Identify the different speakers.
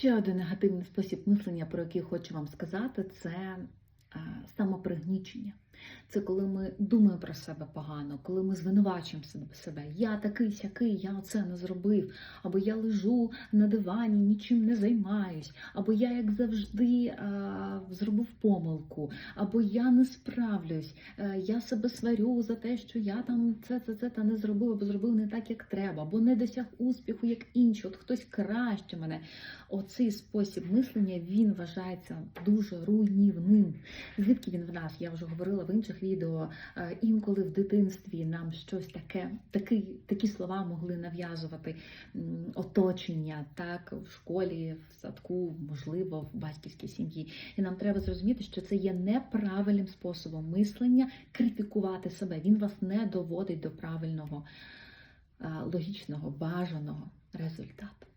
Speaker 1: Ще один негативний спосіб мислення, про який хочу вам сказати, це е, самопригнічення. Це коли ми думаємо про себе погано, коли ми звинувачуємо себе-. Я такий сякий, я оце не зробив, або я лежу на дивані, нічим не займаюсь, або я, як завжди, е, зробив помилку, або я не справлюсь, е, я себе сварю за те, що я там це, це, це та не зробив, або зробив не так, як треба, або не досяг успіху, як інші, от хтось краще мене. Оцей спосіб мислення він вважається дуже руйнівним. Звідки він в нас? Я вже говорила інших відео. Е, Інколи в дитинстві нам щось таке, такі, такі слова могли нав'язувати оточення, так, в школі, в садку, можливо, в батьківській сім'ї. І нам треба зрозуміти, що це є неправильним способом мислення критикувати себе. Він вас не доводить до правильного, е, логічного, бажаного результату.